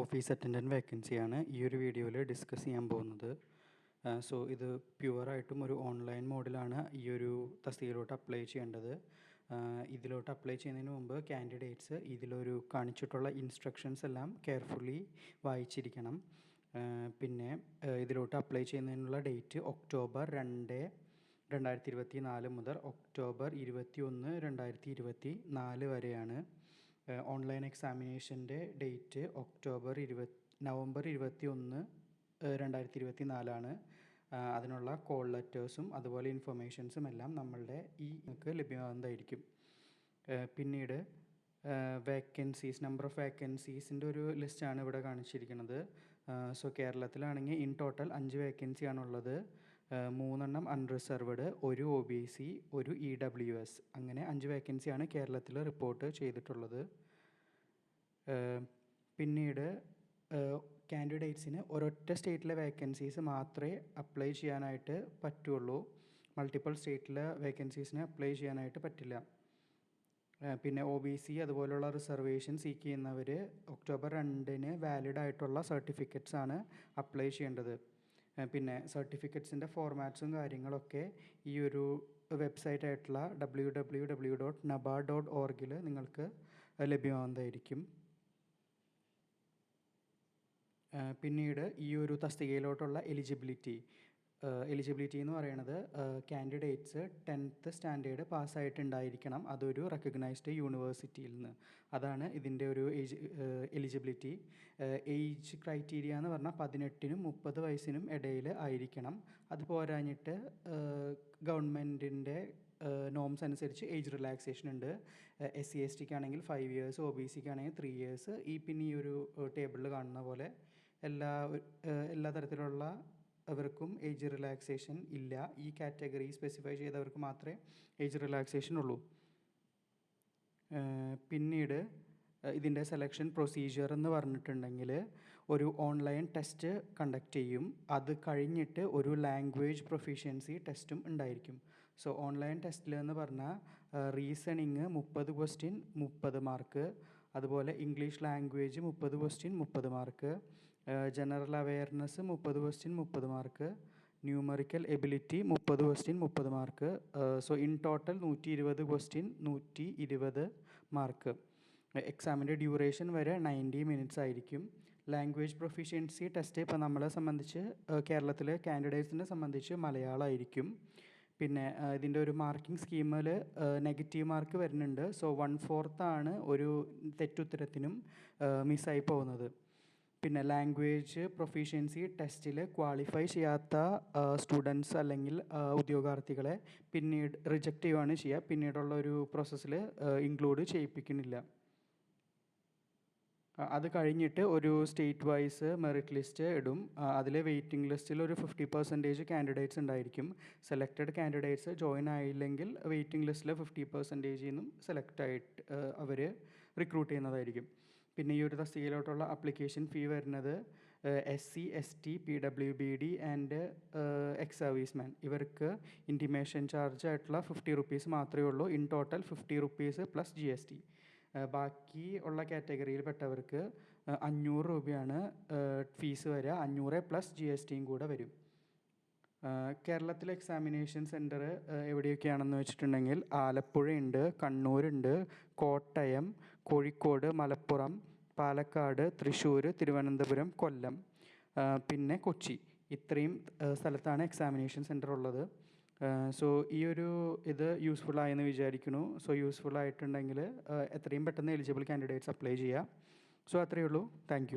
Office attendant വേക്കൻസിയാണ് ഈ ഒരു വീഡിയോയിൽ ഡിസ്കസ് ചെയ്യാൻ പോകുന്നത്. സോ ഇത് പ്യുവറായിട്ടും ഒരു ഓൺലൈൻ മോഡിലാണ് ഈ ഒരു തസ്തികയിലോട്ട് അപ്ലൈ ചെയ്യേണ്ടത്. ഇതിലോട്ട് അപ്ലൈ ചെയ്യുന്നതിന് മുമ്പ് കാൻഡിഡേറ്റ്സ് ഇതിലൊരു കാണിച്ചിട്ടുള്ള ഇൻസ്ട്രക്ഷൻസ് എല്ലാം കെയർഫുള്ളി വായിച്ചിരിക്കണം. പിന്നെ ഇതിലോട്ട് അപ്ലൈ ചെയ്യുന്നതിനുള്ള ഡേറ്റ് ഒക്ടോബർ രണ്ട് രണ്ടായിരത്തി ഇരുപത്തി നാല് മുതൽ ഒക്ടോബർ ഇരുപത്തി ഒന്ന് രണ്ടായിരത്തി ഇരുപത്തി നാല് വരെയാണ്. ഓൺലൈൻ എക്സാമിനേഷന്റെ ഡേറ്റ് ഒക്ടോബർ ഇരുപത് നവംബർ ഇരുപത്തി ഒന്ന് രണ്ടായിരത്തി ഇരുപത്തി നാലാണ് അതിനുള്ള കോൾ ലെറ്റേഴ്സും അതുപോലെ ഇൻഫർമേഷൻസും എല്ലാം നമ്മളുടെ ഈ നിങ്ങൾക്ക് ലഭ്യമാകുന്നതായിരിക്കും. പിന്നീട് വേക്കൻസീസ് നമ്പർ ഓഫ് വേക്കൻസീസിന്റെ ഒരു ലിസ്റ്റാണ് ഇവിടെ കാണിച്ചിരിക്കുന്നത്. സോ കേരളത്തിലാണെങ്കിൽ ഇൻ ടോട്ടൽ അഞ്ച് വേക്കൻസിയാണുള്ളത് മൂന്നെണ്ണം അൺറിസർവ്ഡ് ഒരു ഒ ബി സി ഒരു ഇ ഡബ്ല്യു എസ് അങ്ങനെ അഞ്ച് വേക്കൻസിയാണ് കേരളത്തിൽ റിപ്പോർട്ട് ചെയ്തിട്ടുള്ളത്. പിന്നീട് കാൻഡിഡേറ്റ്സിന് ഒരൊറ്റ സ്റ്റേറ്റിലെ വേക്കൻസീസ് മാത്രമേ അപ്ലൈ ചെയ്യാനായിട്ട് പറ്റുള്ളൂ. മൾട്ടിപ്പിൾ സ്റ്റേറ്റിലെ വേക്കൻസീസിന് അപ്ലൈ ചെയ്യാനായിട്ട് പറ്റില്ല. പിന്നെ ഒ ബി സി അതുപോലുള്ള റിസർവേഷൻ സീക്ക് ചെയ്യുന്നവർ ഒക്ടോബർ രണ്ടിന് വാലിഡ് ആയിട്ടുള്ള സർട്ടിഫിക്കറ്റ്സ് ആണ് അപ്ലൈ ചെയ്യേണ്ടത്. പിന്നെ സർട്ടിഫിക്കറ്റ്സിന്റെ ഫോർമാറ്റ്സും കാര്യങ്ങളൊക്കെ ഈ ഒരു വെബ്സൈറ്റ് ആയിട്ടുള്ള ഡബ്ല്യൂ ഡബ്ല്യൂ ഡബ്ല്യൂ ഡോട്ട് നബാ ഡോട്ട് ഓർഗിൽ നിങ്ങൾക്ക് ലഭ്യമാവുന്നതായിരിക്കും പിന്നീട് ഈ ഒരു തസ്തികയിലോട്ടുള്ള എലിജിബിലിറ്റി എലിജിബിലിറ്റി എന്ന് പറയുന്നത് കാൻഡിഡേറ്റ്സ് ടെൻത്ത് സ്റ്റാൻഡേർഡ് പാസ്സായിട്ടുണ്ടായിരിക്കണം. അതൊരു റെക്കഗ്നൈസ്ഡ് യൂണിവേഴ്സിറ്റിയിൽ നിന്ന്. അതാണ് ഇതിന്റെ ഒരു ഏജ് എലിജിബിലിറ്റി ഏജ് ക്രൈറ്റീരിയ എന്ന് പറഞ്ഞാൽ പതിനെട്ടിനും മുപ്പത് വയസ്സിനും ഇടയിൽ ആയിരിക്കണം. അത് പോരാഞ്ഞിട്ട് ഗവൺമെന്റിന്റെ നോംസ് അനുസരിച്ച് ഏജ് റിലാക്സേഷൻ ഉണ്ട്. എസ് സി എസ് ടിക്ക് ആണെങ്കിൽ ഫൈവ് ഇയേഴ്സ് ഒ ബി സിക്ക് ആണെങ്കിൽ ത്രീ ഇയേഴ്സ് ഈ പിന്നെ ഈ ഒരു ടേബിളിൽ കാണുന്ന പോലെ എല്ലാ എല്ലാ തരത്തിലുള്ള അവർക്കും ഏജ് റിലാക്സേഷൻ ഇല്ല. ഈ കാറ്റഗറി സ്പെസിഫൈ ചെയ്തവർക്ക് മാത്രമേ ഏജ് റിലാക്സേഷൻ ഉള്ളൂ. പിന്നീട് ഇതിന്റെ സെലക്ഷൻ പ്രൊസീജിയർ എന്ന് പറഞ്ഞിട്ടുണ്ടെങ്കിൽ ഒരു ഓൺലൈൻ ടെസ്റ്റ് കണ്ടക്ട് ചെയ്യും. അത് കഴിഞ്ഞിട്ട് ഒരു ലാംഗ്വേജ് പ്രൊഫീഷ്യൻസി ടെസ്റ്റും ഉണ്ടായിരിക്കും. സോ ഓൺലൈൻ ടെസ്റ്റിൽ എന്ന് പറഞ്ഞാൽ റീസണിങ് മുപ്പത് ക്വസ്റ്റ്യൻ മുപ്പത് മാർക്ക് അതുപോലെ ഇംഗ്ലീഷ് ലാംഗ്വേജ് മുപ്പത് ക്വസ്റ്റ്യൻ മുപ്പത് മാർക്ക് ജനറൽ അവയർനെസ് മുപ്പത് ക്വസ്റ്റ്യൻ മുപ്പത് മാർക്ക് ന്യൂമറിക്കൽ എബിലിറ്റി മുപ്പത് ക്വസ്റ്റ്യൻ മുപ്പത് മാർക്ക് സോ ഇൻ ടോട്ടൽ നൂറ്റി ഇരുപത് ക്വസ്റ്റ്യൻ നൂറ്റി ഇരുപത് മാർക്ക് എക്സാമിന്റെ ഡ്യൂറേഷൻ വരെ നയന്റി മിനിറ്റ്സ് ആയിരിക്കും. ലാംഗ്വേജ് പ്രൊഫിഷ്യൻസി ടെസ്റ്റ് ഇപ്പോൾ നമ്മളെ സംബന്ധിച്ച് കേരളത്തിലെ കാൻഡിഡേറ്റ്സിനെ സംബന്ധിച്ച് മലയാളമായിരിക്കും പിന്നെ ഇതിന്റെ ഒരു മാർക്കിംഗ് സ്കീമിൽ നെഗറ്റീവ് മാർക്ക് വരുന്നുണ്ട്. സോ വൺ ഫോർത്താണ് ഒരു തെറ്റുത്തരത്തിനും മിസ്സായി പോകുന്നത്. പിന്നെ ലാംഗ്വേജ് പ്രൊഫീഷ്യൻസി ടെസ്റ്റിൽ ക്വാളിഫൈ ചെയ്യാത്ത സ്റ്റുഡൻസ് അല്ലെങ്കിൽ ഉദ്യോഗാർത്ഥികളെ പിന്നീട് റിജക്റ്റ് ചെയ്യുകയാണ് ചെയ്യുക പിന്നീടുള്ള ഒരു പ്രോസസ്സിൽ ഇൻക്ലൂഡ് ചെയ്യിപ്പിക്കുന്നില്ല. അത് കഴിഞ്ഞിട്ട് ഒരു സ്റ്റേറ്റ് വൈസ് മെറിറ്റ് ലിസ്റ്റ് ഇടും അതിലെ വെയിറ്റിംഗ് ലിസ്റ്റിൽ ഒരു ഫിഫ്റ്റി പെർസെന്റേജ് കാൻഡിഡേറ്റ്സ് ഉണ്ടായിരിക്കും. സെലക്റ്റഡ് കാൻഡിഡേറ്റ്സ് ജോയിൻ ആയില്ലെങ്കിൽ വെയിറ്റിംഗ് ലിസ്റ്റിൽ ഫിഫ്റ്റി പെർസെന്റേജിൽ നിന്നും സെലക്ട് ആയിട്ട് അവർ റിക്രൂട്ട് ചെയ്യുന്നതായിരിക്കും. പിന്നെ ഈ ഒരു തസ്തികയിലോട്ടുള്ള അപ്ലിക്കേഷൻ ഫീ വരുന്നത് S C S T P W B D and ex serviceman ഇവർക്ക് ഇന്റിമേഷൻ ചാർജ് ആയിട്ടുള്ള ഫിഫ്റ്റി റുപ്പീസ് മാത്രമേ ഉള്ളൂ. In total fifty rupees plus G S T ബാക്കി ഉള്ള കാറ്റഗറിയിൽ പെട്ടവർക്ക് അഞ്ഞൂറ് രൂപയാണ് ഫീസ് വരിക. അഞ്ഞൂറ് പ്ലസ് ജി എസ് ടിയും കൂടെ വരും. കേരളത്തിലെ എക്സാമിനേഷൻ സെന്റർ എവിടെയൊക്കെയാണെന്ന് വെച്ചിട്ടുണ്ടെങ്കിൽ ആലപ്പുഴയുണ്ട് കണ്ണൂരുണ്ട് കോട്ടയം കോഴിക്കോട് മലപ്പുറം പാലക്കാട് തൃശ്ശൂർ തിരുവനന്തപുരം കൊല്ലം പിന്നെ കൊച്ചി. ഇത്രയും സ്ഥലത്താണ് എക്സാമിനേഷൻ സെന്റർ ഉള്ളത്. സോ ഈ ഒരു ഇത് യൂസ്ഫുൾ ആയെന്ന് വിചാരിക്കുന്നു. സോ യൂസ്ഫുൾ ആയിട്ടുണ്ടെങ്കിൽ എത്രയും പെട്ടെന്ന് എലിജിബിൾ കാൻഡിഡേറ്റ്സ് അപ്ലൈ ചെയ്യുക സോ അത്രയേ ഉള്ളൂ. താങ്ക്